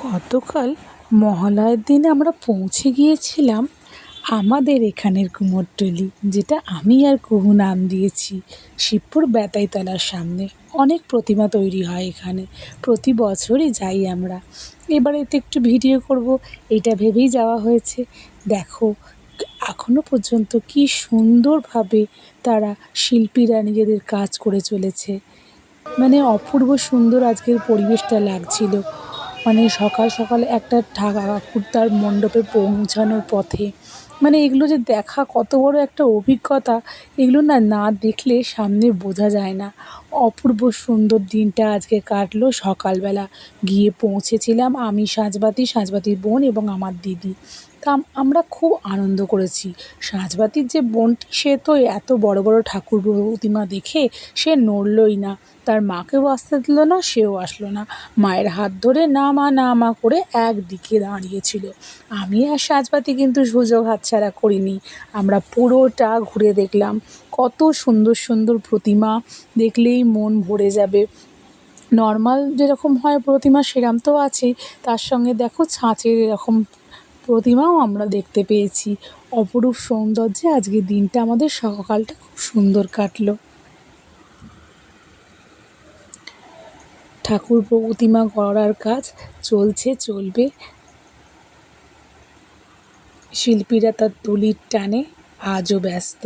গতকাল মহালয়ার দিন আমরা পৌঁছে গিয়েছিলাম আমাদের এখানের কুমোরটলি, যেটা আমি আর কুহু নাম দিয়েছি, শিবপুর বেতাইতলার সামনে। অনেক প্রতিমা তৈরি হয় এখানে, প্রতি বছরই যাই আমরা। এবারে তো একটু ভিডিও করব, এটা ভেবেই যাওয়া হয়েছে। দেখো এখনও পর্যন্ত কি সুন্দরভাবে তারা শিল্পীরা নিজেদের কাজ করে চলেছে। মানে অপূর্ব সুন্দর আজকের পরিবেশটা লাগছিল। মানে সকাল সকাল একটা ঠাকুর তার মণ্ডপে পৌঁছানোর পথে মানে এগুলো যে দেখা কত বড় একটা অভিজ্ঞতা, এগুলো না না দেখলে সামনে বোঝা যায় না। অপূর্ব সুন্দর দিনটা আজকে কাটলো সকালবেলা। গিয়ে পৌঁছেছিলাম আমি সাঁঝবাতি সাঁঝবাতির বোন এবং আমার দিদি। তা আমরা খুব আনন্দ করেছি। সাঁঝবাতির যে বোনটি, সে তো এত বড় বড় ঠাকুর প্রতিমা দেখে সে নড়লই না। তার মাকেও আসতে দিল না, সেও আসলো না। মায়ের হাত ধরে না মা না মা করে একদিকে দাঁড়িয়েছিল। আমি আর সাঁঝবাতি কিন্তু সুযোগ হাতছাড়া করিনি। আমরা পুরোটা ঘুরে দেখলাম। কত সুন্দর সুন্দর প্রতিমা দেখলেই মন ভরে যাবে। নর্মাল যেরকম হয় প্রতিমা সেরম তো আছেই তার সঙ্গে দেখো ছাঁচের এরকম প্রতিমাও আমরা দেখতে পেয়েছি। অপরূপ সৌন্দর্যে আজকের দিনটা আমাদের সকালটা খুব সুন্দর কাটলো। ঠাকুর প্রতিমা করার কাজ চলছে, চলবে। শিল্পীরা তার তুলির টানে আজও ব্যস্ত।